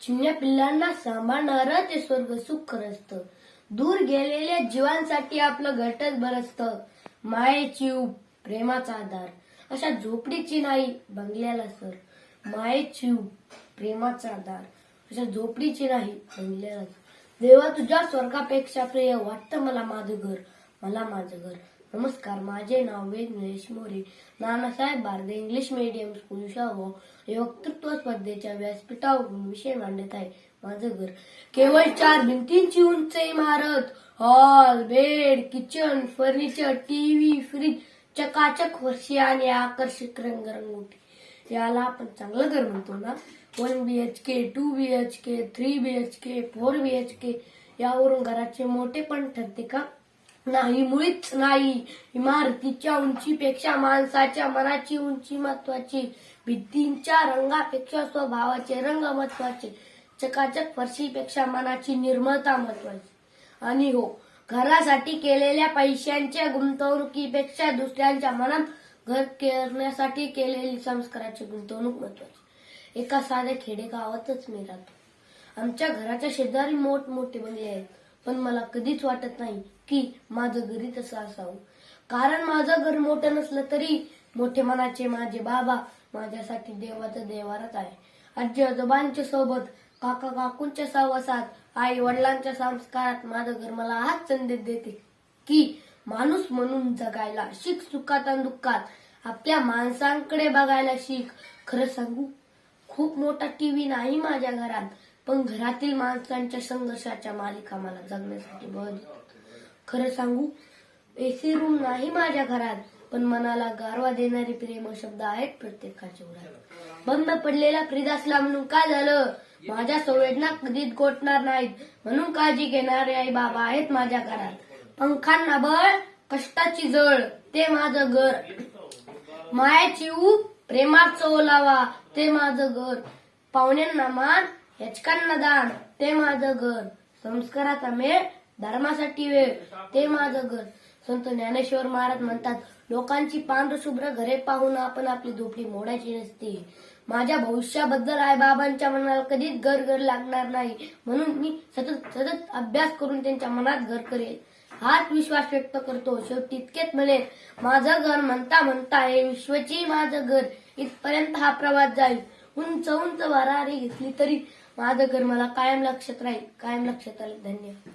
चिमण्या पिल्लांना सांभाळणारं ते स्वर्ग सुख असतं दूर गेलेल्या जीवांसाठी आपलं घटच बरसतं. मायेची ऊब प्रेमाचा आधार. अशा झोपडीची नाही बंगल्याला सर. मायेची ऊब प्रेमाचा आधार. अशा झोपडीची नाही बंगल्याला देवा तुझ्या स्वर्गापेक्षा प्रिय वाटतं मला माझं घर. मला माझं घर. नमस्कार माझे नाव Ved More. Nanasaheb Barde English medium school Shahu. वक्तृत्व स्पर्धेच्या व्यासपीठावरून विषय मांडत आहे माझं घर. केवळ चार भिंतींची उंच इमारत hall bed kitchen furniture TV fridge चकाचक वर्षी आणि आकर्षक रंगरंगोटी. याला आपण चांगलं घर म्हणतो ना? One B H K two B H K three B H K four B H K यावरून घराचे मोठे पण ठरते का? नाही मुळीच नाही. इमारतीच्या उंचीपेक्षा माणसाच्या मनाची उंची महत्वाची भित्तींच्या रंगापेक्षा स्वभावाचे रंग महत्त्वाचे चकाचक फरशीपेक्षा मनाची निर्मळता महत्वाची आणि हो घरासाठी केलेल्या पैशांच्या गुंतवणुकीपेक्षा दुसऱ्यांच्या मनात घर करण्यासाठी केलेली संस्काराची गुंतवणूक महत्वाची एका साध्या खेडेगावातच मी राहतो. आमच्या घराच्या शेजारी मोठमोठे बंगले आहेत. पण मला कधीच वाटत नाही की माझं घरी तसं असावं. कारण माझं घर मोठं नसलं तरी मोठे मनाचे माझे बाबा माझ्यासाठी देवाचं देवारच आहे. आजी आजोबांच्या सोबत काका काकूंच्या सहवासात आई वडिलांच्या संस्कारात माझं घर मला हाच संदेश देते की माणूस म्हणून जगायला शिक सुखात आणि दुःखात. आपल्या माणसांकडे बघायला शिक. खरं सांगू खूप मोठा टीव्ही नाही माझ्या घरात. पण घरातील माणसांच्या संघर्षाच्या मालिका मला जगण्यासाठी बळ खरं सांगू एसी रूम नाही माझ्या घरात पण मनाला गारवा देणारे प्रेम शब्द आहेत प्रत्येकाच्या उरात. बंद पडलेला फ्रीज म्हणून काय झालं? माझ्या संवेदना कधीच गोठणार नाहीत. म्हणून काळजी घेणारे आई बाबा आहेत माझ्या घरात. पंखांना बळ कष्टाची जळ ते माझं घर. मायाची ऊ प्रेमाचा ओलावा ते माझं घर. पाहुण्यांना मान याचकांना दान ते माझं घर संस्काराचा मेळ धर्मासाठी वेळ. ते माझं घर संत ज्ञानेश्वर महाराज म्हणतात लोकांची पांढरशुभ्र घरे पाहून आपण आपली झोपडी मोडायची नसते. माझ्या भविष्याबद्दल आई बाबांच्या मनाला कधीच घर घर लागणार नाही. म्हणून मी सतत सतत अभ्यास करून त्यांच्या मनात घर करेल हाच विश्वास व्यक्त करतो. शेवटी इतकेच म्हणे माझं घर म्हणता म्हणता हे विश्वची माझं घर. इथपर्यंत हा प्रवास जाईल. उंच उंच भरारी घेतली तरी माझं घर मला कायम लक्षात राहील कायम लक्षात राहील. धन्यवाद.